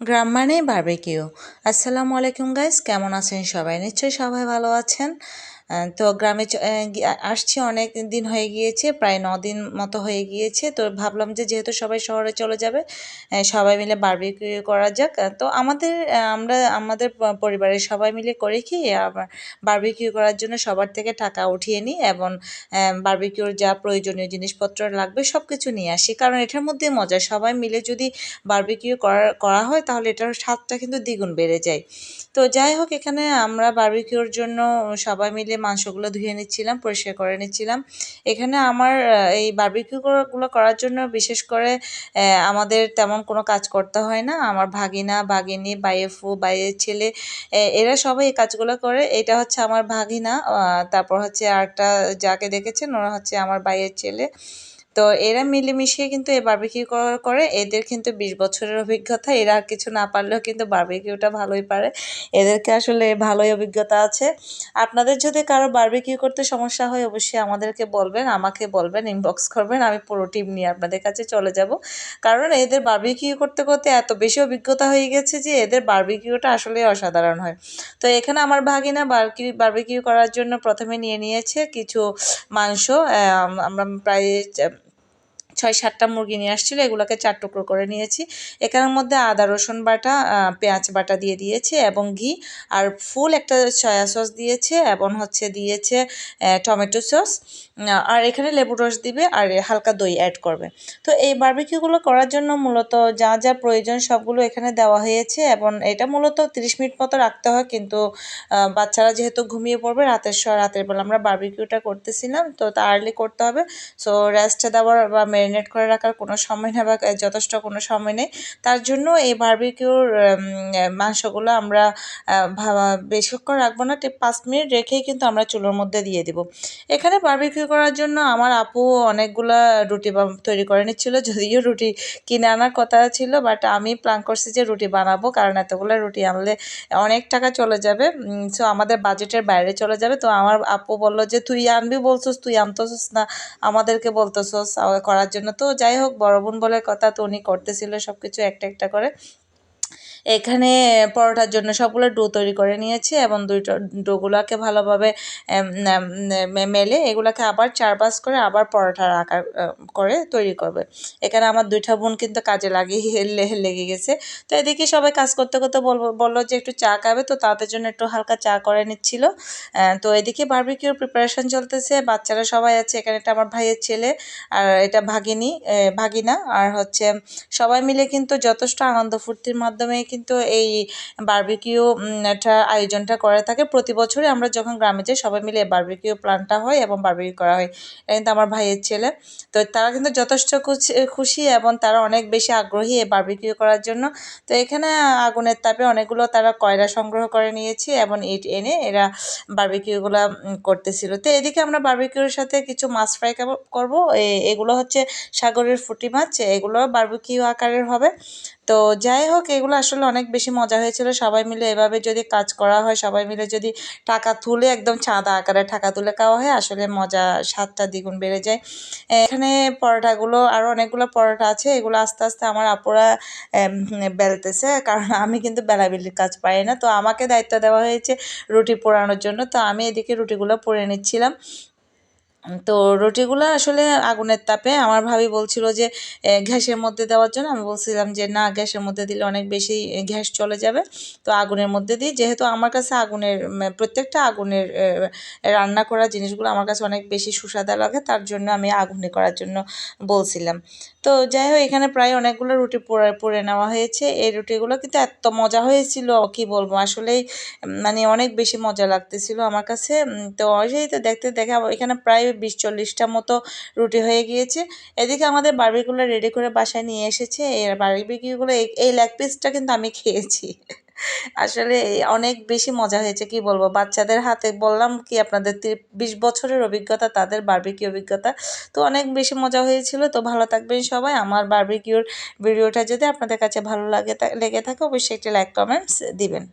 গ্রাম মানেই কেউ আসসালামু আলাইকুম গাইস কেমন আছেন সবাই? নিশ্চয়ই সবাই ভালো আছেন। তো গ্রামে আসছি অনেক দিন হয়ে গিয়েছে, প্রায় দিন মতো হয়ে গিয়েছে। তো ভাবলাম যে যেহেতু সবাই শহরে চলে যাবে সবাই মিলে বারবিকিউ করা যাক। তো আমাদের আমরা, আমাদের পরিবারের সবাই মিলে করে কি, আবার বারবিকিউ করার জন্য সবার থেকে টাকা উঠিয়ে নিই এবং বারবিকিউর যা প্রয়োজনীয় জিনিসপত্র লাগবে সব কিছু নিয়ে আসি। কারণ এটার মধ্যে মজা, সবাই মিলে যদি বারবিকিউ করা করা হয় তাহলে এটার স্বাদটা কিন্তু দ্বিগুণ বেড়ে যায়। তো যাই হোক, এখানে আমরা বারবিকিউর জন্য সবাই মিলে মাংসগুলো ধুয়ে নিচ্ছিলাম, পরিষ্কার করে নিচ্ছিলাম। এখানে আমার এই বার্বিকিউগুলো করার জন্য বিশেষ করে আমাদের তেমন কোনো কাজ করতে হয় না। আমার ভাগিনা, ভাগিনী বাইফু বাইয়ের ছেলে এরা সবাই এই কাজগুলো করে। এটা হচ্ছে আমার ভাগিনা তারপর হচ্ছে আরেকটা যাকে দেখেছেন, ওরা হচ্ছে আমার বাইয়ের ছেলে। তো এরা মিলেমিশে কিন্তু এই বারবিকিউ করে। এদের কিন্তু বিশ বছরের অভিজ্ঞতা। এরা কিছু না পারলেও কিন্তু বারবিকিউটা ভালোই পারে। এদেরকে আসলে ভালোই অভিজ্ঞতা আছে। আপনাদের যদি কারও বারবিকিউ করতে সমস্যা হয়, অবশ্যই আমাদেরকে বলবেন, আমাকে বলবেন ইনবক্স করবেন। আমি পুরো টিম নিয়ে আপনাদের কাছে চলে যাব। কারণ এদের বারবিকিউ করতে করতে এত বেশি অভিজ্ঞতা হয়ে গেছে যে এদের বারবিকিউটা আসলে অসাধারণ হয়। তো এখানে আমার ভাগিনা বারকিউ বারবিকিউ করার জন্য প্রথমে নিয়ে নিয়েছে কিছু মাংস। আমরা প্রায় ছয় সাতটা মুরগি নিয়ে আসছিল, এগুলোকে চার টুকরো করে নিয়েছি। এখানের মধ্যে আদা, রসুন বাটা পেঁয়াজ বাটা দিয়ে দিয়েছে এবং ঘি। আর ফুল একটা সয়া সস দিয়েছে এবং হচ্ছে দিয়েছে টমেটো সস। আর এখানে লেবু রস দিবে আর হালকা দই অ্যাড করবে। তো এই বার্বিকিউগুলো করার জন্য মূলত যা যা প্রয়োজন সবগুলো এখানে দেওয়া হয়েছে এবং এটা মূলত তিরিশ মিনিট মতো রাখতে হয় কিন্তু বাচ্চারা যেহেতু ঘুমিয়ে পড়বে রাতের রাতের বেলা আমরা বার্বিকিউটা করতেছিলাম, তো তা আর্লি করতে হবে। সো রেস্ট দেওয়ার বা ম্যারিনেট করে রাখার কোনো সময় নেই বা যথেষ্ট কোনো সময় নেই। তার জন্য এই বারবিকিউর মাংসগুলো আমরা বেশিক্ষণ রাখব না। ঠিক পাঁচ মিনিট রেখেই কিন্তু আমরা চুলোর মধ্যে দিয়ে দিব। এখানে বারবিকিউ করার জন্য আমার আপু অনেকগুলা রুটি তৈরি করে নিচ্ছিল। যদিও রুটি কিনে আনার কথা ছিল বাট আমি প্ল্যান করছি যে রুটি বানাবো, কারণ এতগুলো রুটি আনলে অনেক টাকা চলে যাবে। সো আমাদের বাজেটের বাইরে চলে যাবে। তো আমার আপু বলল যে, তুই আনবি বলছিস, তুই আনতেছিস না, আমাদেরকে বলতেছস করার জন্য। তো যাই হোক, বড় বোন বলে কথা তো উনি করতেছিল সব কিছু একটা একটা করে। এখানে পরোটার জন্য সবগুলো ডো তৈরি করে নিয়েছি এবং দুইটা ডোগুলোকে ভালোভাবে মেলে এগুলোকে আবার চার পাঁচ করে আবার পরোটার আকার করে তৈরি করবে। এখানে আমার দুইটা বোন কিন্তু কাজে লাগিয়ে লেগে গেছে। তো এদিকে সবাই কাজ করতে করতে বলব, বলল যে একটু চা খাবে, তো তাদের জন্য একটু হালকা চা করে নিচ্ছিল। তো এদিকে বারবিকিউর প্রিপারেশন চলতেছে, বাচ্চারা সবাই আছে, এখানে এটা আমার ভাইয়ের ছেলে আর এটা ভাগিনী ভাগিনা আর হচ্ছে সবাই মিলে কিন্তু যথেষ্ট আনন্দ ফুর্তির মাধ্যমে কিন্তু এই বারবিকিউ আয়োজনটা করে থাকে। প্রতি বছরই আমরা যখন গ্রামে যাই, সবাই মিলে বারবিকিউ প্ল্যানটা হয় এবং বারবিকিউ করা হয়। এটা কিন্তু আমার ভাইয়ের ছেলে। তো তারা কিন্তু যথেষ্ট খুশি- এবং তারা অনেক বেশি আগ্রহী এই বারবিকিউ করার জন্য। তো এখানে আগুনের তাপে অনেকগুলো তারা কয়লা সংগ্রহ করে নিয়েছে এবং ইট এনে এরা বারবিকিউগুলো করতেছিল। তো এদিকে আমরা বারবিকিউর সাথে কিছু মাছ ফ্রাই করব এগুলো হচ্ছে সাগরের ফুটি মাছ, এগুলো বারবিকিউ আকারের হবে। তো যাই হোক, এগুলো আসলে অনেক বেশি মজা হয়েছিল। সবাই মিলে এভাবে যদি কাজ করা হয়, সবাই মিলে যদি টাকা তুলে একদম চাঁদা আকারে টাকা তুলে খাওয়া হয়, আসলে মজা স্বাদটা দ্বিগুণ বেড়ে যায়। এখানে পরোটাগুলো আরও অনেকগুলো পরোটা আছে, এগুলো আস্তে আস্তে আমার আপুরা বেলতেছে। কারণ আমি কিন্তু বেলাবেলির কাজ পাই না। তো আমাকে দায়িত্ব দেওয়া হয়েছে রুটি পোড়ানোর জন্য। তো আমি এদিকে রুটিগুলো পুড়ে নিচ্ছিলাম। তো রুটিগুলো আসলে আগুনের তাপে। আমার ভাবি বলছিল যে গ্যাসের মধ্যে দেওয়ার জন্য আমি বলছিলাম যে, না, গ্যাসের মধ্যে দিলে অনেক বেশি গ্যাস চলে যাবে। তো আগুনের মধ্যে দিই। যেহেতু আমার কাছে আগুনের প্রত্যেকটা আগুনের রান্না করা জিনিসগুলো আমার কাছে অনেক বেশি সুস্বাদা লাগে, তার জন্য আমি আগুনে করার জন্য বলছিলাম। তো যাই হোক এখানে প্রায় অনেকগুলো রুটি পোড়ে পরে নেওয়া হয়েছে। এই রুটিগুলো কিন্তু এত মজা হয়েছিল, কি বলব? আসলেই মানে অনেক বেশি মজা লাগতেছিল আমার কাছে। তো সেই তো দেখতে দেখে এখানে প্রায় বিশ চল্লিশটা মতো রুটি হয়ে গিয়েছে। এদিকে আমাদের বার্বিগুলো রেডি করে বাসায় নিয়ে এসেছে। এই বারবিকিউগুলো এই এই লেগ পিসটা কিন্তু আমি খেয়েছি। আসলে অনেক বেশি মজা হয়েছে, কি বলব? বাচ্চাদের হাতে বললাম কি আপনাদের বিশ বছরের অভিজ্ঞতা, তাদের বারবিকিউ অভিজ্ঞতা, তো অনেক বেশি মজা হয়েছিল। তো ভালো থাকবেন সবাই। আমার বারবিকিউর ভিডিওটা যদি আপনাদের কাছে ভালো লাগে লেগে থাকে, অবশ্যই একটি লাইক কমেন্টস দিবেন।